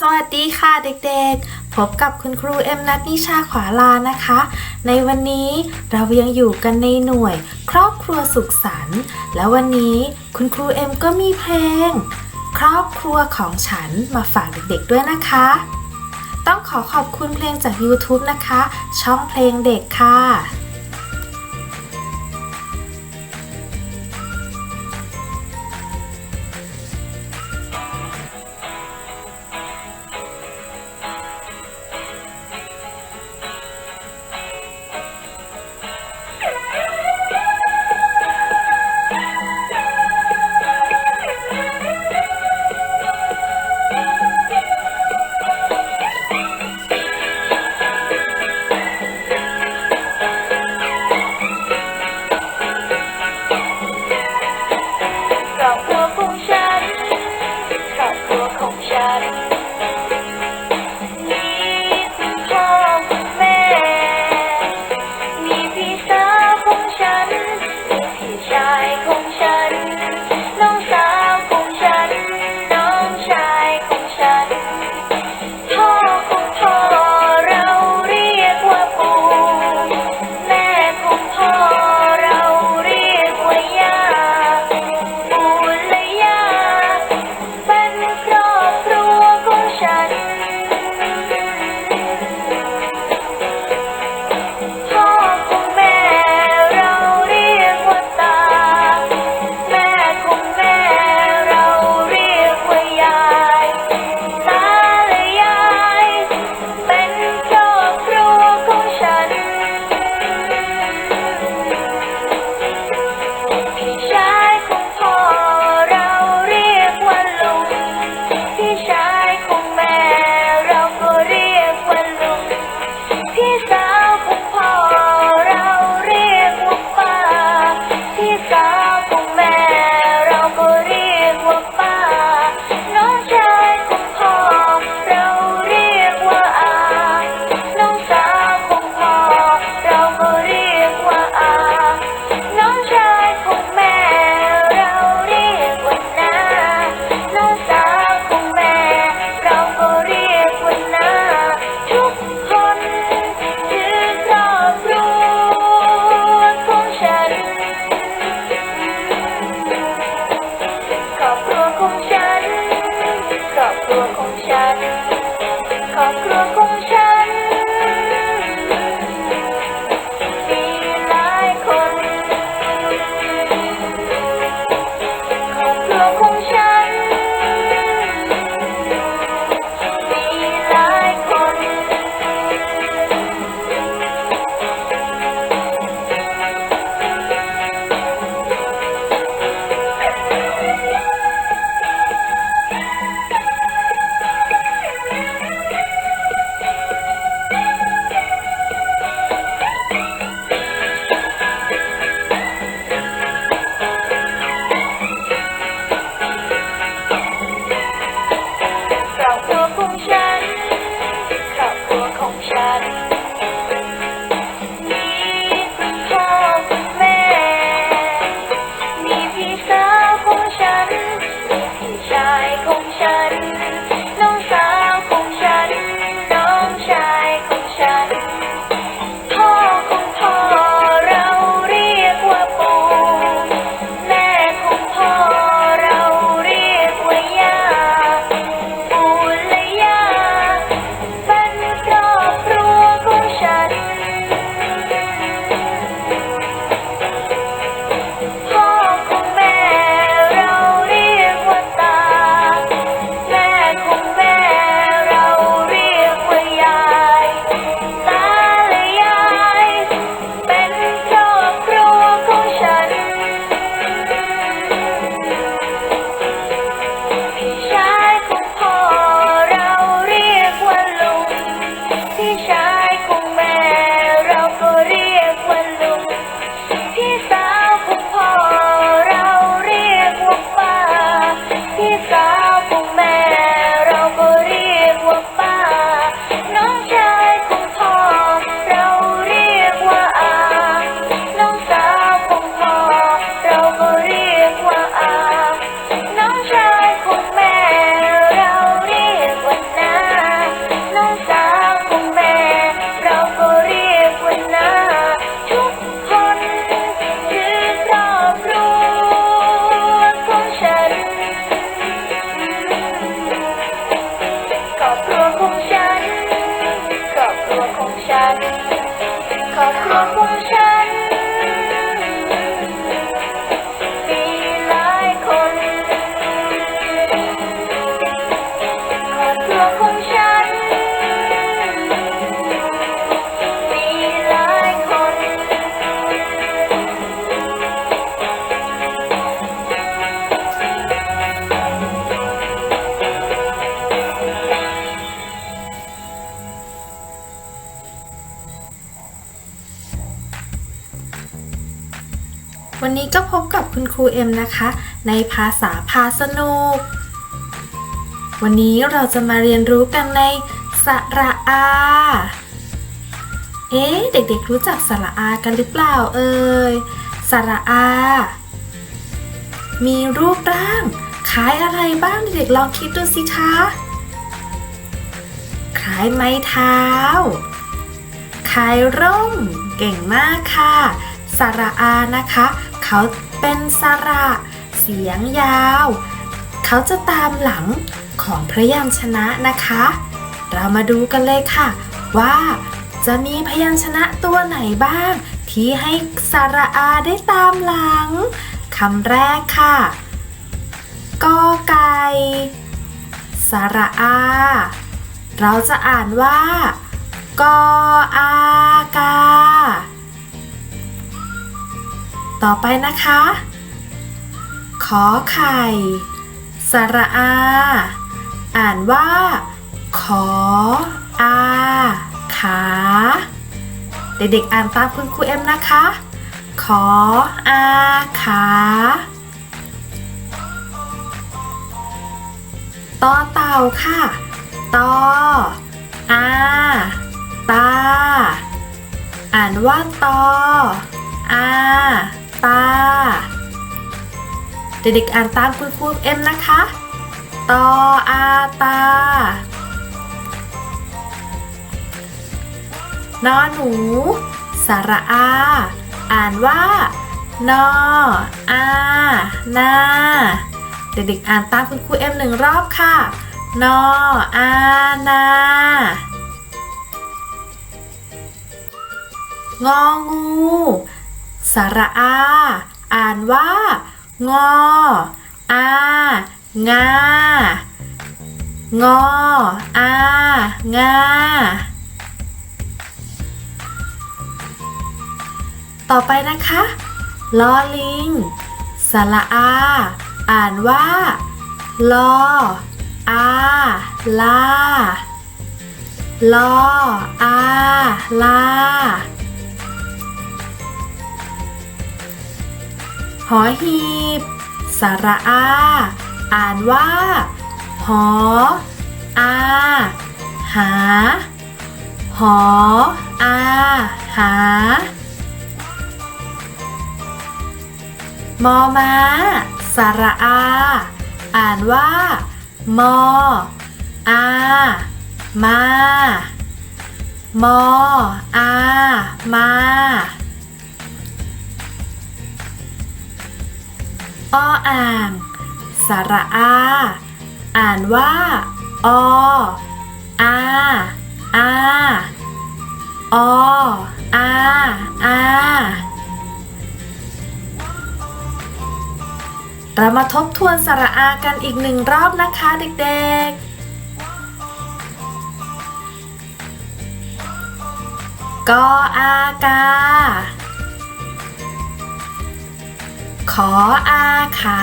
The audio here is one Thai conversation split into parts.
สวัสดีค่ะเด็กๆ พบกับคุณครูเอ็มนัทนิชาขวาลานะคะ ในวันนี้เรายังอยู่กันในหน่วย ครอบครัวสุขสันต์และวันนี้คุณครูเอ็มก็มีเพลง ครอบครัวของฉันมาฝากเด็กๆด้วยนะคะ ต้องขอขอบคุณเพลงจาก YouTube นะคะ ช่องเพลงเด็กค่ะายคง Thank you. วันนี้ก็พบกับคุณครูเอ็มนะคะ ในภาษาพาสนุก วันนี้เราจะมาเรียนรู้กันในสระอา เอ๊ะเด็กๆรู้จักสระอากันหรือเปล่าเอ่ยสระอา มีรูปร่างคล้ายอะไรบ้างเด็กๆลองคิดดูสิคะคล้ายไม้เท้าคล้ายร่ม เก่งมากค่ะสระอานะคะ เขาเป็นสระ เสียงยาว เขาจะตามหลังของพยัญชนะนะคะ เรามาดูกันเลยค่ะ ว่าจะมีพยัญชนะตัวไหนบ้าง ที่ให้สระอาได้ตามหลังคำแรกค่ะกอไก่สระอา เราจะอ่านว่ากออากา ต่อไปนะคะ ขอไข่ สระอา อ่านว่า ขออาขา เด็กๆอ่านตามคุณครูเอ็มนะคะ ขออาขาต่อเต่าค่ะตออาตา อ่านว่าตออาตา เด็กๆอ่านตามคุณครูเอ็มนะคะ ตออาตานอหนู สระอา อ่านว่านออานาเด็กๆอ่านตามคุณครูเอ็มหนึ่งรอบค่ะ นออานางองู สระอา อ่านว่า งอ อา งา งอ อา งา ต่อไปนะคะลอลิง สระอา อ่านว่าลออาลาลออาลา หอหีบ สระอา อ่านว่า หอ อา หา หอ อา หามอมาสระอา อ่านว่า มอ อา มามออา มา ออ่าง สระอา อ่านว่า ออาอาออาอาเรามาทบทวนสระอากันอีกหนึ่งรอบนะคะเด็กๆ กออากา ขออาขา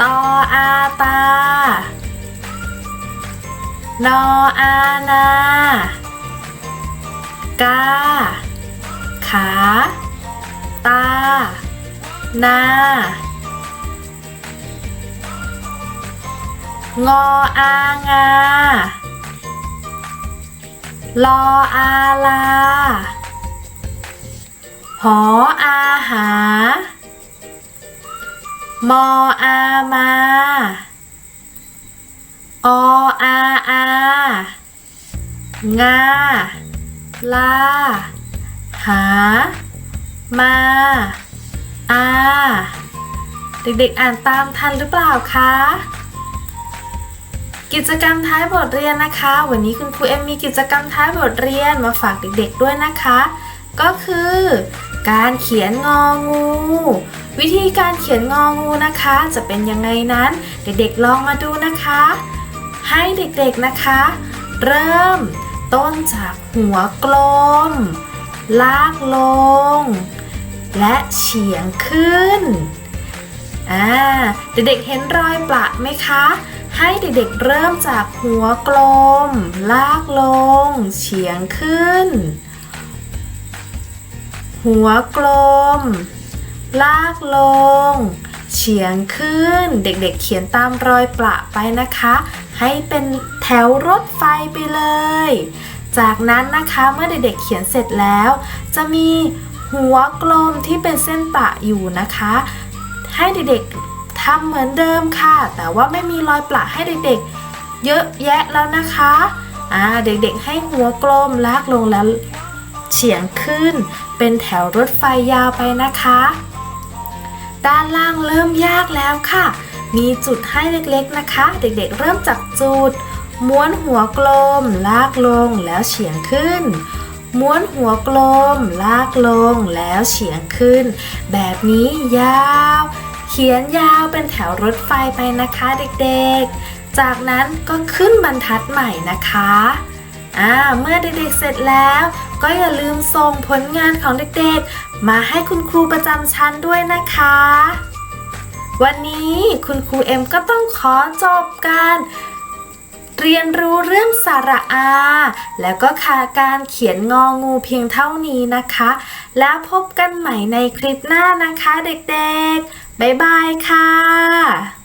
ตออาตานออานากาขา ตา นา งออางา ลออาลา หออาหามออามาออา อา งา ลา หา มา อา เด็กๆ อ่านตามทันหรือเปล่าคะ กิจกรรมท้ายบทเรียนนะคะ วันนี้คุณครูเอ็มมีกิจกรรมท้ายบทเรียนมาฝากเด็กๆด้วยนะคะ ก็คือ การเขียนงองู วิธีการเขียนงองูนะคะ จะเป็นยังไงนั้น เด็กๆลองมาดูนะคะ ให้เด็กๆนะคะ เริ่มต้นจากหัวกลม ลากลง และเฉียงขึ้นอ่าเด็กๆเห็นรอยประไหมคะ ให้เด็กๆเริ่มจากหัวกลม ลากลง เฉียงขึ้น หัวกลม ลากลง เฉียงขึ้น เด็กๆเขียนตามรอยประไปนะคะ ให้เป็นแถวรถไฟไปเลย จากนั้นนะคะเมื่อเด็กๆเขียนเสร็จแล้ว จะมีหัวกลมที่เป็นเส้นประอยู่นะคะ ให้เด็กๆทำเหมือนเดิมค่ะ แต่ว่าไม่มีรอยประให้เด็กๆ เยอะแยะแล้วนะคะอ่าเด็กๆให้หัวกลมลากลงแล้วเฉียงขึ้น เป็นแถวรถไฟยาวไปนะคะ ด้านล่างเริ่มยากแล้วค่ะ มีจุดให้เล็กๆนะคะ เด็กๆเริ่มจากจุด ม้วนหัวกลม ลากลงแล้วเฉียงขึ้น ม้วนหัวกลม ลากลงแล้วเฉียงขึ้น แบบนี้ยาว เขียนยาวเป็นแถวรถไฟไปนะคะเด็กๆ จากนั้นก็ขึ้นบรรทัดใหม่นะคะอ่าเมื่อเด็กๆเสร็จแล้ว ก็อย่าลืมส่งผลงานของเด็กๆ มาให้คุณครูประจำชั้นด้วยนะคะ วันนี้คุณครูเอ็มก็ต้องขอจบการเรียนรู้เรื่องสระอา แล้วก็ค่ะการเขียนงองูเพียงเท่านี้นะคะ แล้วพบกันใหม่ในคลิปหน้านะคะเด็กๆ บ๊ายบายค่ะ